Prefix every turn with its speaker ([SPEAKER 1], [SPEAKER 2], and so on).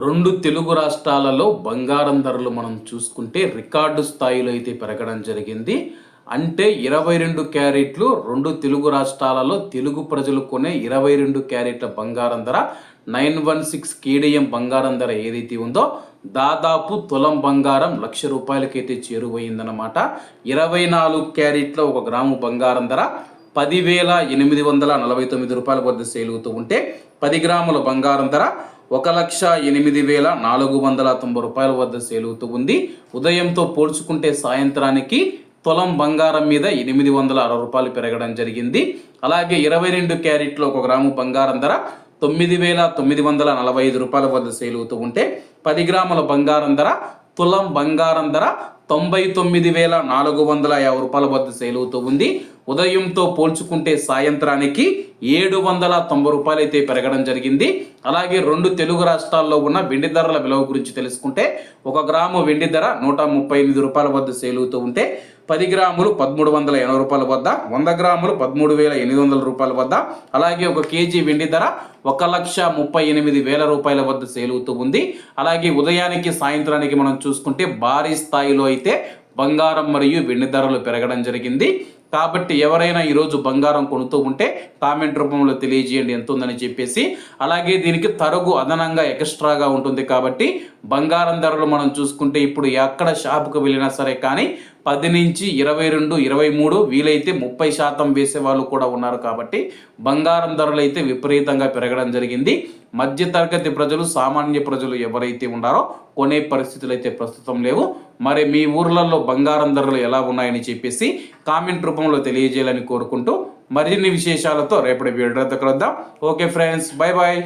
[SPEAKER 1] రెండు తెలుగు రాష్ట్రాలలో బంగారం ధరలు మనం చూసుకుంటే రికార్డు స్థాయిలో అయితే పెరగడం జరిగింది. అంటే ఇరవై రెండు క్యారెట్లు రెండు తెలుగు రాష్ట్రాలలో తెలుగు ప్రజలు కొనే ఇరవై రెండు క్యారెట్ల బంగారం ధర నైన్ వన్ సిక్స్ కేడిఎం బంగారం ధర ఏదైతే ఉందో దాదాపు తులం బంగారం లక్ష రూపాయలకైతే చేరువైందనమాట ఇరవై నాలుగు క్యారెట్ల ఒక గ్రాము బంగారం ధర పదివేల ఎనిమిది వందల నలభై తొమ్మిది రూపాయల వద్ద సేలుగుతూ అవుతూ ఉంటే పది గ్రాముల బంగారం ధర ఒక లక్ష ఎనిమిది వేల నాలుగు వందల తొంభై రూపాయల వద్ద సేలుగుతూ అవుతూ ఉంది. ఉదయంతో పోల్చుకుంటే సాయంత్రానికి తులం బంగారం మీద ఎనిమిది వందల అరవై రూపాయలు పెరగడం జరిగింది. అలాగే ఇరవై రెండు క్యారెట్లో ఒక గ్రాము బంగారం ధర తొమ్మిది వేల తొమ్మిది వందల నలభై ఐదు రూపాయల వద్ద సేల్ అవుతూ ఉంటే పది గ్రాముల బంగారం ధర తులం బంగారం ధర తొంభై తొమ్మిది వేల నాలుగు వందల యాభై రూపాయల వద్ద సేల్ అవుతూ ఉంది. ఉదయంతో పోల్చుకుంటే సాయంత్రానికి ఏడు వందల తొంభై రూపాయలు అయితే పెరగడం జరిగింది. అలాగే రెండు తెలుగు రాష్ట్రాల్లో ఉన్న వెండి ధరల విలువ గురించి తెలుసుకుంటే ఒక గ్రాము వెండి ధర నూట ముప్పై ఎనిమిది రూపాయల వద్ద సేల్ అవుతూ ఉంటే పది గ్రాములు పదమూడు వందల ఎనభై రూపాయల వద్ద వంద గ్రాములు పదమూడు వేల ఎనిమిది వందల రూపాయల వద్ద అలాగే ఒక కేజీ వెండి ధర ఒక లక్ష ముప్పై ఎనిమిది వేల రూపాయల వద్ద సేల్ అవుతూ ఉంది. అలాగే ఉదయానికి సాయంత్రానికి మనం చూసుకుంటే భారీ స్థాయిలో అయితే బంగారం మరియు వెండి ధరలు పెరగడం జరిగింది. కాబట్టి ఎవరైనా ఈరోజు బంగారం కొనుతూ ఉంటే కామెంట్ రూపంలో తెలియజేయండి ఎంత ఉందని చెప్పేసి. అలాగే దీనికి తరుగు అదనంగా ఎక్స్ట్రాగా ఉంటుంది కాబట్టి బంగారం ధరలు మనం చూసుకుంటే ఇప్పుడు ఎక్కడ షాపుకు వెళ్ళినా సరే కానీ పది నుంచి ఇరవై రెండు ఇరవై మూడు వీలైతే ముప్పై శాతం వేసే వాళ్ళు కూడా ఉన్నారు కాబట్టి బంగారం ధరలు అయితే విపరీతంగా పెరగడం జరిగింది. మధ్యతరగతి ప్రజలు సామాన్య ప్రజలు ఎవరైతే ఉన్నారో కొనే పరిస్థితులు అయితే ప్రస్తుతం లేవు. మరి మీ ఊర్లలో బంగారం ధరలు ఎలా ఉన్నాయని చెప్పేసి కామెంట్ రూపంలో తెలియజేయాలని కోరుకుంటూ మరిన్ని విశేషాలతో రేపటి వీడియో కలుద్దాం. Okay friends bye bye